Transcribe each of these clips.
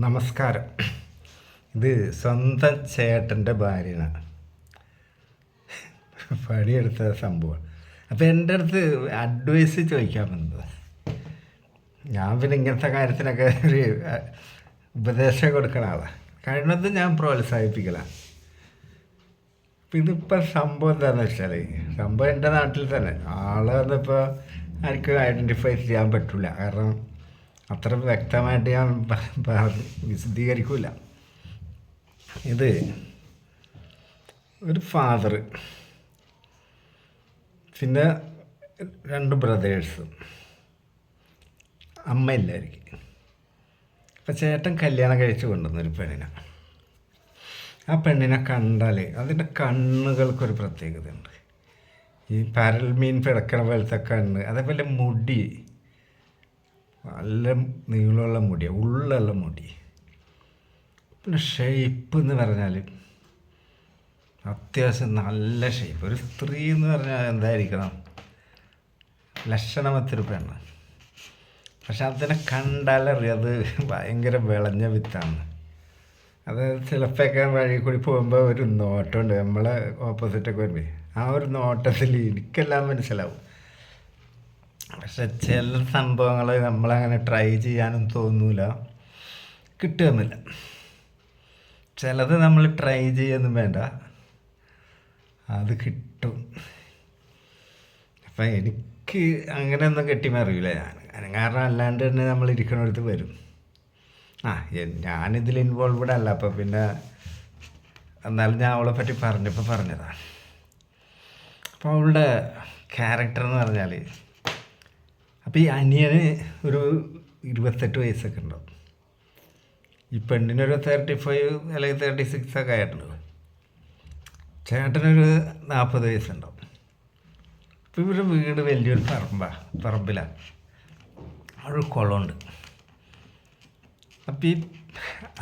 നമസ്കാരം. ഇത് സ്വന്തം ചേട്ടന്റെ ഭാര്യയാണ്. പണിയെടുത്ത സംഭവം അപ്പോൾ എന്റെ അടുത്ത് അഡ്വൈസ് ചോദിക്കാൻ വന്നത്. ഞാൻ പിന്നെ ഇങ്ങനത്തെ കാര്യത്തിനൊക്കെ ഒരു ഉപദേശം കൊടുക്കണ ആളാണ് കഴിയുന്നത് ഞാൻ പ്രോത്സാഹിപ്പിക്കലാണ് അപ്പം ഇതിപ്പോൾ സംഭവം എന്താണെന്ന് വെച്ചാൽ സംഭവം എന്റെ നാട്ടിൽ തന്നെ. ആളെ വന്നിപ്പോൾ എനിക്ക് ഐഡന്റിഫൈ ചെയ്യാൻ പറ്റില്ല കാരണം അത്ര വ്യക്തമായിട്ട് ഞാൻ വിശദീകരിക്കില്ല ഇത് ഒരു ഫാദർ പിന്നെ രണ്ട് ബ്രദേഴ്സും അമ്മയില്ലായിരിക്കും അപ്പം ചേട്ടൻ കല്യാണം കഴിച്ച് കൊണ്ടുവന്നൊരു പെണ്ണിനെ. ആ പെണ്ണിനെ കണ്ടാൽ അതിന്റെ കണ്ണുകൾക്കൊരു പ്രത്യേകതയുണ്ട്. ഈ പരൽ മീൻ പിടക്കണ പോലത്തെ കണ്ണ് അതേപോലെ മുടി നല്ല നീളമുള്ള മുടിയാണ് ഉള്ളുള്ള മുടി. പിന്നെ ഷേപ്പ് എന്ന് പറഞ്ഞാൽ അത്യാവശ്യം നല്ല ഷേപ്പ് ഒരു സ്ത്രീ എന്ന് പറഞ്ഞാൽ എന്തായിരിക്കണം? ലക്ഷണമത്തൊരു പെണ്ണ്. പക്ഷെ അതിനെ കണ്ടാലറിയാം അത് ഭയങ്കര വിളഞ്ഞ വിത്താണ്. അത് ചിലപ്പോഴൊക്കെ വഴി കൂടി പോകുമ്പോൾ ഒരു നോട്ടമുണ്ട്. നമ്മളെ ഓപ്പോസിറ്റൊക്കെ വരുമ്പോൾ ആ ഒരു നോട്ടത്തിൽ എനിക്കെല്ലാം മനസ്സിലാവും. പക്ഷെ ചില സംഭവങ്ങൾ നമ്മളങ്ങനെ ട്രൈ ചെയ്യാനും തോന്നൂല. കിട്ടുകയൊന്നുമില്ല. ചിലത് നമ്മൾ ട്രൈ ചെയ്യൊന്നും വേണ്ട. അത് കിട്ടും. അപ്പം എനിക്ക് അങ്ങനെയൊന്നും കെട്ടിമറിയില്ല ഞാൻ. കാരണം അല്ലാണ്ട് തന്നെ നമ്മൾ ഇരിക്കണടുത്ത് വരും. ആ ഞാനിതിൽ ഇൻവോൾവഡ് അല്ല. അപ്പം പിന്നെ എന്നാലും ഞാൻ അവളെ പറ്റി പറഞ്ഞപ്പോൾ പറഞ്ഞതാണ്. അപ്പോൾ അവളുടെ ക്യാരക്ടർ എന്ന് പറഞ്ഞാൽ അപ്പോൾ ഈ അനിയന് ഒരു ഇരുപത്തെട്ട് വയസ്സൊക്കെ ഉണ്ടാവും. ഈ പെണ്ണിനൊരു തേർട്ടി ഫൈവ് അല്ലെങ്കിൽ തേർട്ടി സിക്സ് ഒക്കെ ആയിട്ടുണ്ടാവും ചേട്ടനൊരു നാൽപ്പത് വയസ്സുണ്ടാവും. അപ്പോൾ ഇവരുടെ വീട് വലിയൊരു പറമ്പാണ് പറമ്പിലാണ് അവിടെ കുളമുണ്ട്. അപ്പം ഈ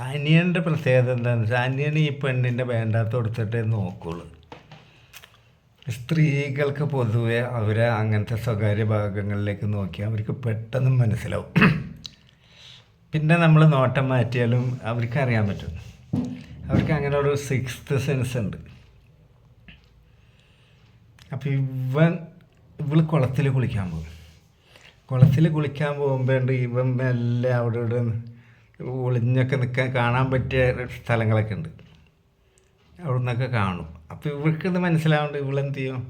അനിയന്റെ പ്രത്യേകത എന്താണെന്ന് വെച്ചാൽ അനിയൻ ഈ പെണ്ണിന്റെ വേണ്ടാത്ത കൊടുത്തിട്ടേ നോക്കുള്ളൂ. സ്ത്രീകൾക്ക് പൊതുവെ അവരെ അങ്ങനത്തെ സ്വകാര്യ ഭാഗങ്ങളിലേക്ക് നോക്കിയാൽ അവർക്ക് പെട്ടെന്ന് മനസ്സിലാവും. പിന്നെ നമ്മൾ നോട്ടം മാറ്റിയാലും അവർക്ക് അറിയാൻ പറ്റും. അവർക്ക് അങ്ങനെ ഒരു സിക്സ്ത് സെൻസ് ഉണ്ട്. അപ്പോൾ ഇവൻ ഇവൾ കുളത്തിൽ കുളിക്കാൻ പോകും. കുളത്തിൽ കുളിക്കാൻ പോകുമ്പോണ്ട് ഇവൻ മെല്ലെ അവിടെ ഇവിടെ ഒളിഞ്ഞൊക്കെ നിൽക്കാൻ കാണാൻ പറ്റിയ സ്ഥലങ്ങളൊക്കെ ഉണ്ട്. അവിടെ നിന്നൊക്കെ കാണും. അപ്പോൾ ഇവൾക്കിത് മനസ്സിലാവുന്നുണ്ട് ഇവളെന്ത് ചെയ്യും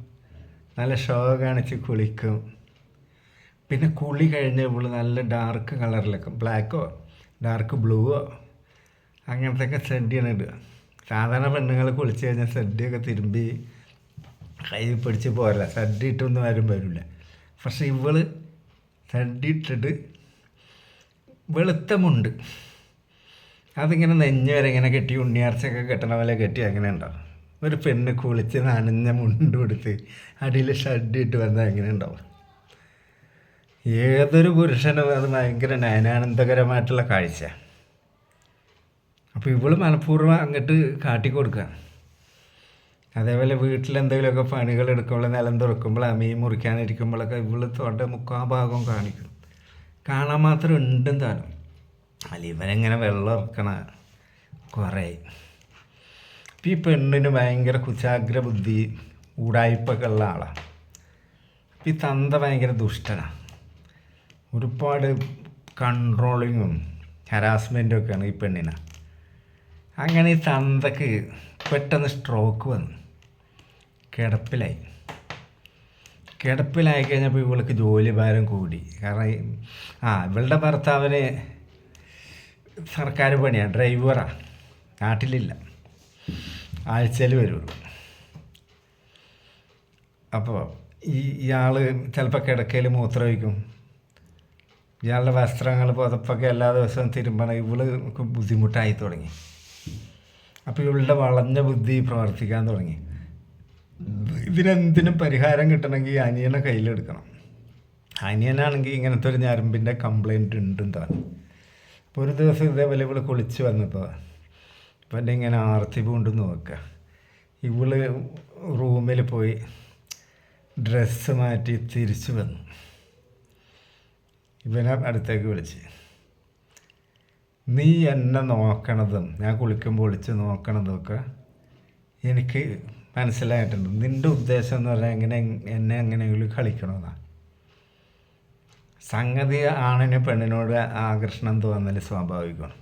നല്ല ഷോ കാണിച്ച് കുളിക്കും. പിന്നെ കുളി കഴിഞ്ഞ് ഇവൾ നല്ല ഡാർക്ക് കളറിലൊക്കെ ബ്ലാക്കോ ഡാർക്ക് ബ്ലൂവോ അങ്ങനത്തെ ഒക്കെ സെഡിയാണ് ഇടുക. സാധാരണ പെണ്ണുങ്ങൾ കുളിച്ച് കഴിഞ്ഞാൽ സെഡിയൊക്കെ തിരുമ്പി കൈ പിടിച്ച് പോരല്ല സെഡ് ഇട്ടൊന്നും ആരും വരില്ല പക്ഷെ ഇവൾ സെഡ് ഇട്ടിട്ട് വെളുത്ത മുണ്ട്. അതിങ്ങനെ നെഞ്ഞ് വരെ ഇങ്ങനെ കെട്ടി ഉണ്ണിയാർച്ചയൊക്കെ കെട്ടണ പോലെ കെട്ടി അങ്ങനെ ഉണ്ടാവും ഒരു പെണ്ണ് കുളിച്ച് നനഞ്ഞ മുണ്ട് കൊടുത്ത് അടിയിൽ ഷഡ് ഇട്ട് വന്നാൽ എങ്ങനെ ഉണ്ടാവും? ഏതൊരു പുരുഷനും അത് ഭയങ്കര നയനാനന്ദകരമായിട്ടുള്ള കാഴ്ച. അപ്പോൾ ഇവൾ മനഃപൂർവം അങ്ങോട്ട് കാട്ടിക്കൊടുക്കുക അതേപോലെ വീട്ടിലെന്തെങ്കിലുമൊക്കെ പണികൾ എടുക്കുമ്പോൾ നിലം തുറക്കുമ്പോൾ മീൻ മുറിക്കാനിരിക്കുമ്പോഴൊക്കെ ഇവൾ തൊണ്ട മുക്കാഭാഗം കാണിക്കും. കാണാൻ മാത്രം ഉണ്ടും അല്ല വെള്ളം ഇറക്കണ? കുറേ. ഇപ്പം ഈ പെണ്ണിന് ഭയങ്കര കുശാഗ്ര ബുദ്ധി ഊടായ്പൊക്കെ ഉള്ള ആളാണ് ഈ തന്ത ഭയങ്കര ദുഷ്ടനാണ് ഒരുപാട് കൺട്രോളിങ്ങും ഹരാസ്മെന്റും ഒക്കെയാണ് ഈ പെണ്ണിന്. അങ്ങനെ ഈ തന്തക്ക് പെട്ടെന്ന് സ്ട്രോക്ക് വന്നു. കിടപ്പിലായി. കിടപ്പിലായി കഴിഞ്ഞപ്പോൾ ഇവൾക്ക് ജോലി ഭാരം കൂടി. കാരണം ആ ഇവളുടെ ഭർത്താവിന് സർക്കാർ പണിയാണ് ഡ്രൈവറാണ് നാട്ടിലില്ല. ആഴ്ചയിൽ വരുള്ളൂ. അപ്പോൾ ഈ ഇയാൾ ചിലപ്പോൾ കിടക്കയിൽ മൂത്രമൊഴിക്കും ഇയാളുടെ വസ്ത്രങ്ങൾ പുതപ്പൊക്കെ എല്ലാ ദിവസവും തിരുമ്പണം. ഇവൾ ബുദ്ധിമുട്ടായി തുടങ്ങി. അപ്പോൾ ഇവളുടെ വളഞ്ഞ ബുദ്ധി പ്രവർത്തിക്കാൻ തുടങ്ങി. ഇതിനെന്തിനും പരിഹാരം കിട്ടണമെങ്കിൽ അനിയനെ കയ്യിലെടുക്കണം. അനിയനാണെങ്കിൽ ഇങ്ങനത്തെ ഒരു ഞരമ്പിന്റെ കംപ്ലൈന്റ് ഉണ്ടെന്ന് താൻ അപ്പോൾ ഒരു ദിവസം ഇതേപോലെ ഇവൾ കുളിച്ച് വന്നപ്പോൾ അപ്പം എന്റെ ഇങ്ങനെ ആർത്തി പൂണ്ട് നോക്കുക ഇവൾ റൂമിൽ പോയി ഡ്രസ്സ് മാറ്റി തിരിച്ചു വന്നു. ഇവനെ അടുത്തേക്ക് വിളിച്ച്. നീ എന്നെ നോക്കണതും ഞാൻ കുളിക്കുമ്പോൾ ഒളിച്ച് നോക്കണതൊക്കെ എനിക്ക് മനസ്സിലായിട്ടുണ്ട്. നിന്റെ ഉദ്ദേശം എന്ന് പറഞ്ഞാൽ എങ്ങനെ എന്നെ എങ്ങനെയെങ്കിലും കളിക്കണമെന്നാണ് സംഗതി ആണിന് പെണ്ണിനോട് ആകർഷണം തോന്നൽ സ്വാഭാവികമാണ്.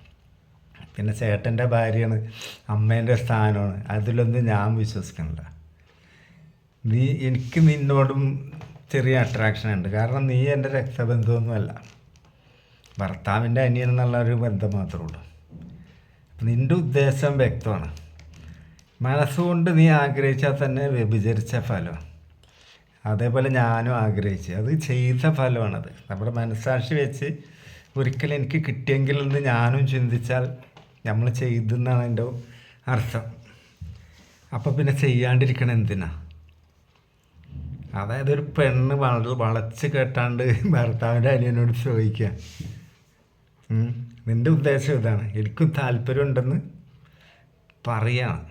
പിന്നെ ചേട്ടന്റെ ഭാര്യയാണ് അമ്മേന്റെ സ്ഥാനമാണ്. അതിലൊന്നും ഞാൻ വിശ്വസിക്കണില്ല. നീ എനിക്ക് നിന്നോടും ചെറിയ അട്രാക്ഷൻ ഉണ്ട്. കാരണം നീ എന്റെ രക്തബന്ധമൊന്നുമല്ല ഭർത്താവിന്റെ അനിയൻ എന്നുള്ള ഒരു ബന്ധം മാത്രമേ ഉള്ളൂ. നിന്റെ ഉദ്ദേശം വ്യക്തമാണ്. മനസ്സുകൊണ്ട് നീ ആഗ്രഹിച്ചാൽ തന്നെ വ്യഭിചരിച്ച ഫലം അതേപോലെ ഞാനും ആഗ്രഹിച്ചു. അത് ചെയ്ത ഫലമാണത്. നമ്മുടെ മനസ്സാക്ഷി വെച്ച് ഒരിക്കലും എനിക്ക് കിട്ടിയെങ്കിൽ എന്ന് ഞാനും ചിന്തിച്ചാൽ നമ്മൾ ചെയ്തെന്നാണ് എന്റെ അർത്ഥം. അപ്പോൾ പിന്നെ ചെയ്യാണ്ടിരിക്കണം എന്തിനാ? അതായത് ഒരു പെണ്ണ് വള വളച്ച് കേട്ടാണ്ട് ഭർത്താവിന്റെ അനിയനോട് ചോദിക്കുക. നിന്റെ ഉദ്ദേശം ഇതാണ്. എനിക്കും താല്പര്യമുണ്ടെന്ന് പറയാണ്.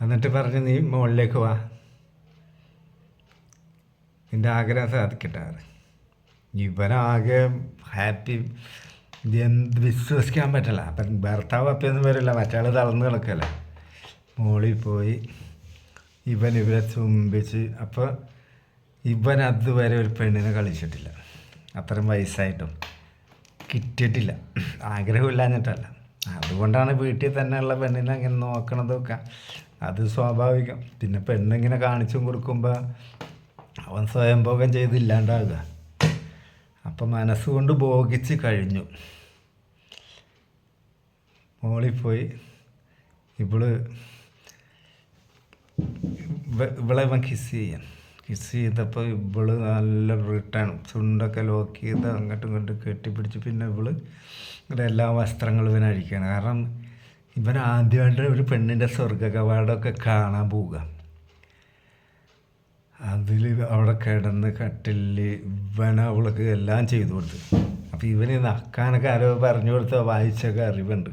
എന്നിട്ട് പറഞ്ഞ് നീ മുകളിലേക്ക് വാ. നിന്റെ ആഗ്രഹം സാധിക്കട്ടെ ഇവനാകെ ഹാപ്പി എന്ത് വിശ്വസിക്കാൻ പറ്റില്ല. അപ്പം ഭർത്താവ് അപ്പൊന്നും വരില്ല. മറ്റാൾ തളർന്ന് കിടക്കല്ലേ. മോളിൽ പോയി ഇവൻ ഇവരെ ചുംബിച്ച് അപ്പോൾ ഇവൻ അതുവരെ ഒരു പെണ്ണിനെ കളിച്ചിട്ടില്ല. അത്രയും വയസ്സായിട്ടും കിട്ടിയിട്ടില്ല. ആഗ്രഹമില്ലാഞ്ഞിട്ടല്ല. അതുകൊണ്ടാണ് വീട്ടിൽ തന്നെയുള്ള പെണ്ണിനെ അങ്ങനെ നോക്കണതൊക്കെ. അത് സ്വാഭാവികം. പിന്നെ പെണ്ണിങ്ങനെ കാണിച്ചും കൊടുക്കുമ്പോൾ അവൻ സ്വയംഭോഗം ചെയ്തില്ലാണ്ടാവുക. അപ്പം മനസ്സുകൊണ്ട് ഭോഗിച്ച് കഴിഞ്ഞു. മോളിൽ പോയി ഇവൾ ഇവ- ഇവളെ ഇവൻ കിസ് ചെയ്യാൻ. കിസ് ചെയ്തപ്പോൾ ഇവൾ നല്ല റിട്ടേൺ ചുണ്ടൊക്കെ ലോക്ക് ചെയ്ത് അങ്ങോട്ടും ഇങ്ങോട്ടും കെട്ടിപ്പിടിച്ച് പിന്നെ ഇവൾ ഇവിടെ എല്ലാ വസ്ത്രങ്ങളും ഇവനഴിക്കുകയാണ് കാരണം ഇവൻ ആദ്യമായിട്ട് ഒരു പെണ്ണിന്റെ സ്വർഗ കവാടമൊക്കെ കാണാൻ പോവുക. അതിൽ അവിടെ കിടന്ന് കട്ടിലിൽ ഇവൻ അവൾക്ക് എല്ലാം ചെയ്തു കൊടുത്തു. അപ്പോൾ ഇവന് നക്കാനൊക്കെ ആരോ പറഞ്ഞു കൊടുത്ത വായിച്ചൊക്കെ അറിവുണ്ട്.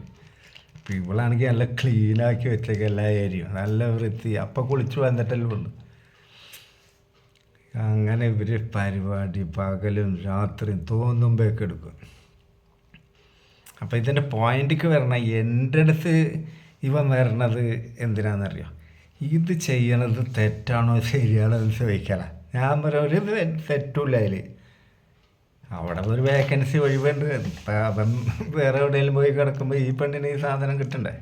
അപ്പോൾ ഇവളാണെങ്കിൽ നല്ല ക്ലീനാക്കി വെച്ചേക്ക എല്ലാ ഏരിയയും നല്ല വൃത്തി. അപ്പം കുളിച്ച് വന്നിട്ടല്ലേ ഉണ്ട് അങ്ങനെ ഇവർ പരിപാടി പകലും രാത്രിയും തോന്നുമ്പോഴൊക്കെ എടുക്കും. അപ്പോൾ ഇതിന്റെ പോയിന്റിക്ക് വരണ എന്റെ അടുത്ത് ഇവൻ വരണത് എന്തിനാണെന്നറിയോ ഇത് ചെയ്യണത് തെറ്റാണോ ശരിയാണോ എന്ന് ചോദിക്കണം ഞാൻ പറയാം ഒരു തെറ്റുമില്ല അതിൽ അവിടെ ഒരു വേക്കൻസി ഒഴിവുണ്ട്. അവൻ വേറെ എവിടെയെങ്കിലും പോയി കിടക്കുമ്പോൾ ഈ പെണ്ണിന് ഈ സാധനം കിട്ടണ്ടേ?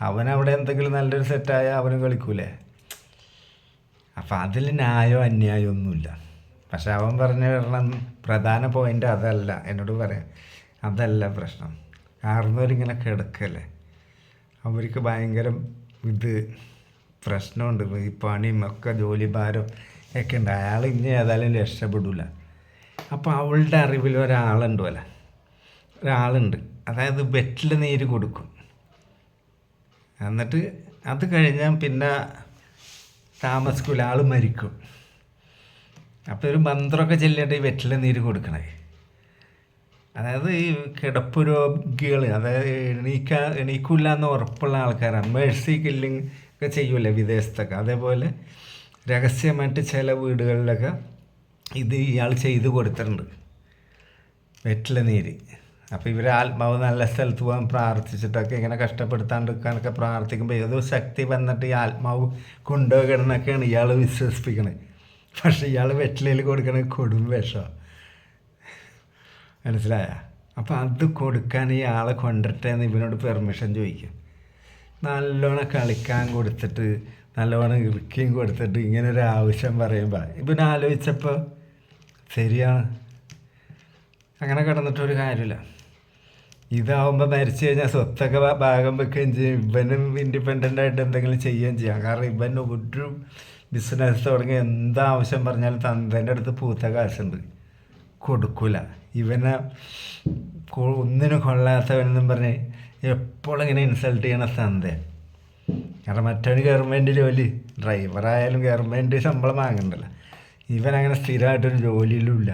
അവൻ അവിടെ എന്തെങ്കിലും നല്ലൊരു സെറ്റായ അവനും കളിക്കൂലേ? അപ്പം അതിൽ ന്യായോ അന്യായോ ഒന്നുമില്ല. പക്ഷെ അവൻ പറഞ്ഞു വരണം പ്രധാന പോയിന്റ് അതല്ല. എന്നോട് പറയാം. അതല്ല പ്രശ്നം. കാരണവരിങ്ങനെ കിടക്കല്ലേ? അവർക്ക് ഭയങ്കര ഇത് പ്രശ്നമുണ്ട്. ഈ പണിയും ഒക്കെ ജോലി ഭാരം ഒക്കെ ഉണ്ട്. അയാൾ ഇനി ഏതായാലും രക്ഷപ്പെടില്ല അപ്പോൾ അവളുടെ അറിവിൽ ഒരാളുണ്ട് പോലെ ഒരാളുണ്ട്. അതായത് വെറ്റിൽ നീര് കൊടുക്കും. എന്നിട്ട് അത് കഴിഞ്ഞാൽ പിന്നെ താമസിക്കില്ല ആൾ മരിക്കും. അപ്പോൾ ഒരു മന്ത്രമൊക്കെ ചെല്ലിയിട്ട് ഈ വെറ്റിലെ നീര് കൊടുക്കണേ. അതായത് ഈ കിടപ്പ് രോഗികൾ അതായത് എണീക്കാ എണീക്കില്ല എന്ന് ഉറപ്പുള്ള ആൾക്കാരാണ്. മേഴ്സി കില്ലിങ് ഒക്കെ ചെയ്യുമല്ലേ വിദേശത്തൊക്കെ. അതേപോലെ രഹസ്യമായിട്ട് ചില വീടുകളിലൊക്കെ ഇത് ഇയാൾ ചെയ്ത് കൊടുത്തിട്ടുണ്ട്. വെറ്റില നീര് അപ്പോൾ ഇവർ ആത്മാവ് നല്ല സ്ഥലത്ത് പോകാൻ പ്രാർത്ഥിച്ചിട്ടൊക്കെ ഇങ്ങനെ കഷ്ടപ്പെടുത്താണ്ടിരിക്കാനൊക്കെ പ്രാർത്ഥിക്കുമ്പോൾ ഏതോ ശക്തി വന്നിട്ട് ഈ ആത്മാവ് കൊണ്ടുപോകണമെന്നൊക്കെയാണ് ഇയാൾ വിശ്വസിപ്പിക്കണത് പക്ഷേ ഇയാൾ വെറ്റിലയിൽ കൊടുക്കണ കൊടും വിഷം. മനസ്സിലായ? അപ്പോൾ അത് കൊടുക്കാൻ ഇയാളെ ആളെ കൊണ്ടിട്ടെ ഇവനോട് പെർമിഷൻ ചോദിക്കും. നല്ലോണം കളിക്കാൻ കൊടുത്തിട്ട് നല്ലോണം ഇറുക്കിയും കൊടുത്തിട്ട് ഇങ്ങനെ ഒരു ആവശ്യം പറയുമ്പോൾ ഇപ്പം ആലോചിച്ചപ്പോൾ ശരിയാണ്. അങ്ങനെ കിടന്നിട്ടൊരു കാര്യമില്ല. ഇതാവുമ്പോൾ മരിച്ചു കഴിഞ്ഞാൽ സ്വത്തൊക്കെ ഭാഗം വെക്കുകയും ചെയ്യും. ഇവനും ഇൻഡിപെൻഡന്റ് ആയിട്ട് എന്തെങ്കിലും ചെയ്യുകയും ചെയ്യാം. കാരണം ഇവൻ ഒരു ബിസിനസ് തുടങ്ങി എന്താവശ്യം പറഞ്ഞാലും തന്തേന്റെ അടുത്ത് പൂത്ത കാശുണ്ട്. കൊടുക്കൂല. ഇവനെ ഒന്നിനും കൊള്ളാത്തവനെന്നും പറഞ്ഞ് എപ്പോഴും ഇങ്ങനെ ഇൻസൾട്ട് ചെയ്യണ തന്ത കാരണം മറ്റവന് ഗവൺമെന്റ് ജോലി ഡ്രൈവറായാലും ഗവൺമെന്റ് ശമ്പളം വാങ്ങണ്ടല്ലോ. ഇവൻ അങ്ങനെ സ്ഥിരമായിട്ടൊരു ജോലിയിലും ഇല്ല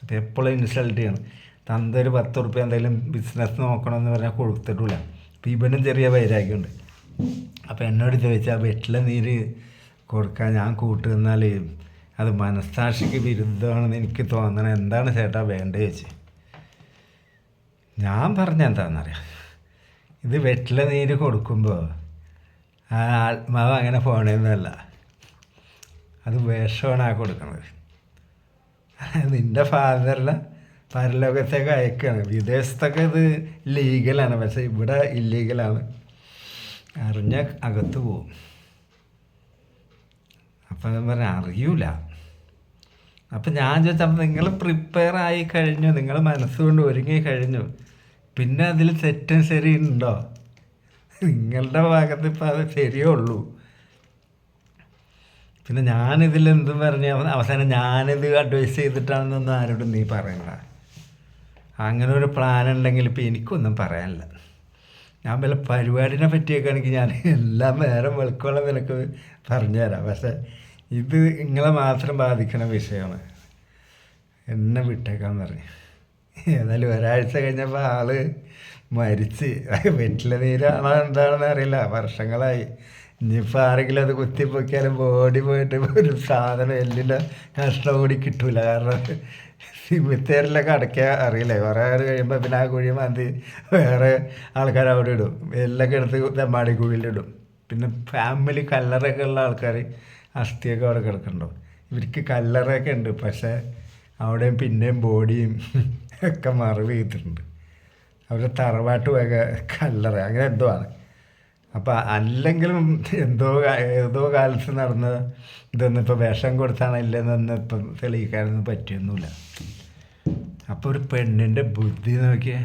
അപ്പോൾ എപ്പോഴും ഇൻസൾട്ട് ചെയ്യണം. തന്ത ഒരു പത്ത് ഉറുപ്പ്യ എന്തെങ്കിലും ബിസിനസ് നോക്കണമെന്ന് പറഞ്ഞാൽ കൊടുത്തിട്ടില്ല. അപ്പോൾ ഇവനും ചെറിയ വൈരാഗ്യമുണ്ട്. അപ്പോൾ എന്നോട് ചോദിച്ചാൽ വെറ്റില നീര് കൊടുക്കാൻ ഞാൻ കൂട്ടുന്നാൽ അത് മനസ്സാക്ഷിക്ക് വിരുദ്ധമാണെന്ന് എനിക്ക് തോന്നണം. എന്താണ് ചേട്ടാ വേണ്ടത്? ചോദിച്ചത് ഞാൻ പറഞ്ഞ എന്താണെന്നറിയാം ഇത് വെറ്റില നീര് കൊടുക്കുമ്പോൾ ആ ആത്മാവ് അങ്ങനെ പോണേന്നല്ല. അത് വേഷമാണ് ആ കൊടുക്കുന്നത് നിന്റെ ഫാദറിനെ പരലോകത്തേക്ക് അയക്കുകയാണ് വിദേശത്തൊക്കെ ഇത് ലീഗലാണ്. പക്ഷേ ഇവിടെ ഇല്ലീഗലാണ്. അറിഞ്ഞ അകത്ത് പോവും. അപ്പം ഞാൻ പറഞ്ഞ അറിയൂല. അപ്പം ഞാൻ ചോദിച്ചപ്പോൾ നിങ്ങൾ പ്രിപ്പയർ ആയി കഴിഞ്ഞു. നിങ്ങൾ മനസ്സുകൊണ്ട് ഒരുങ്ങി കഴിഞ്ഞു. പിന്നെ അതിൽ തെറ്റും ശരിയുണ്ടോ? നിങ്ങളുടെ ഭാഗത്ത് ഇപ്പം അത് ശരിയേ ഉള്ളൂ പിന്നെ ഞാനിതിൽ എന്തും പറഞ്ഞ അവസാനം ഞാനിത് അഡ്വൈസ് ചെയ്തിട്ടാണെന്നൊന്നും ആരോടും നീ പറയണ്ട. അങ്ങനെ ഒരു പ്ലാൻ ഉണ്ടെങ്കിൽ ഇപ്പം എനിക്കൊന്നും പറയാനില്ല. ഞാൻ വല്ല പരിപാടിനെ പറ്റിയൊക്കെ ആണെങ്കിൽ ഞാൻ എല്ലാം നേരം വെളുക്കോളം നിനക്ക് പറഞ്ഞുതരാം. പക്ഷേ ഇത് നിങ്ങളെ മാത്രം ബാധിക്കുന്ന വിഷയമാണ്. എന്നെ വിട്ടേക്കാൻ പറഞ്ഞു. ഏതായാലും ഒരാഴ്ച കഴിഞ്ഞപ്പോൾ ആൾ മരിച്ച്. വെറ്റില നീരാണോ എന്താണെന്ന് അറിയില്ല. വർഷങ്ങളായി. ഇനിയിപ്പോൾ ആരെങ്കിലും അത് കുത്തിപ്പൊക്കിയാലും ബോഡി പോയിട്ട് ഒരു സാധനം എല്ലിന്റെ കഷ്ണം കൂടി കിട്ടൂല. കാരണം സിമിത്തേരിലൊക്കെ അടയ്ക്കാൻ അറിയില്ലേ. കുറേ നേരം കഴിയുമ്പോൾ പിന്നെ ആ കുഴി മാന്തി വേറെ ആൾക്കാർ അവിടെ ഇടും. എല്ലൊക്കെ എടുത്ത് തെമ്മാടി കുഴിയിലിടും പിന്നെ ഫാമിലി കല്ലറൊക്കെ ഉള്ള ആൾക്കാർ അസ്ഥിയൊക്കെ അവിടെ കിടക്കുന്നുണ്ടോ ഇവർക്ക് കല്ലറയൊക്കെ ഉണ്ട്. പക്ഷേ അവിടെയും പിന്നെയും ബോഡിയും ഒക്കെ മറവ് ചെയ്തിട്ടുണ്ട് അവരുടെ തറവാട്ട് വക കല്ലറ അങ്ങനെ എന്തോ ആണ്. അപ്പം അല്ലെങ്കിലും എന്തോ ഏതോ കാലത്ത് നടന്ന ഇതൊന്നും ഇപ്പോൾ വിഷം കൊടുത്താണ് ഇപ്പം തെളിയിക്കാനൊന്നും പറ്റിയൊന്നുമില്ല. അപ്പോൾ ഒരു പെണ്ണിന്റെ ബുദ്ധി നോക്കിയേ.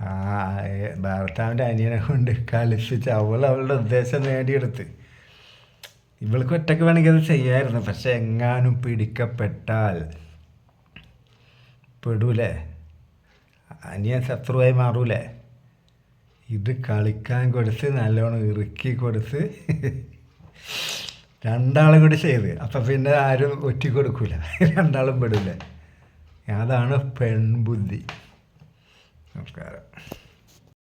ആ ഭർത്താവിന്റെ അനിയനെ കൊണ്ട് കളിപ്പിച്ച് അവൾ അവളുടെ ഉദ്ദേശം നേടിയെടുത്ത്. ഇവൾക്ക് ഒറ്റയ്ക്ക് വേണമെങ്കിൽ അത് ചെയ്യായിരുന്നു പക്ഷെ എങ്ങാനും പിടിക്കപ്പെട്ടാൽ പെടൂലേ? അനിയൻ ശത്രുവായി മാറൂലേ? ഇത് കളിക്കാൻ കൊടുത്ത് നല്ലോണം ഇറുക്കി കൊടുത്ത് രണ്ടാളും കൂടി ചെയ്ത്. അപ്പം പിന്നെ ആരും ഒറ്റ കൊടുക്കൂല. രണ്ടാളും പെടില്ല അതാണ് പെൺബുദ്ധി. നമസ്കാരം.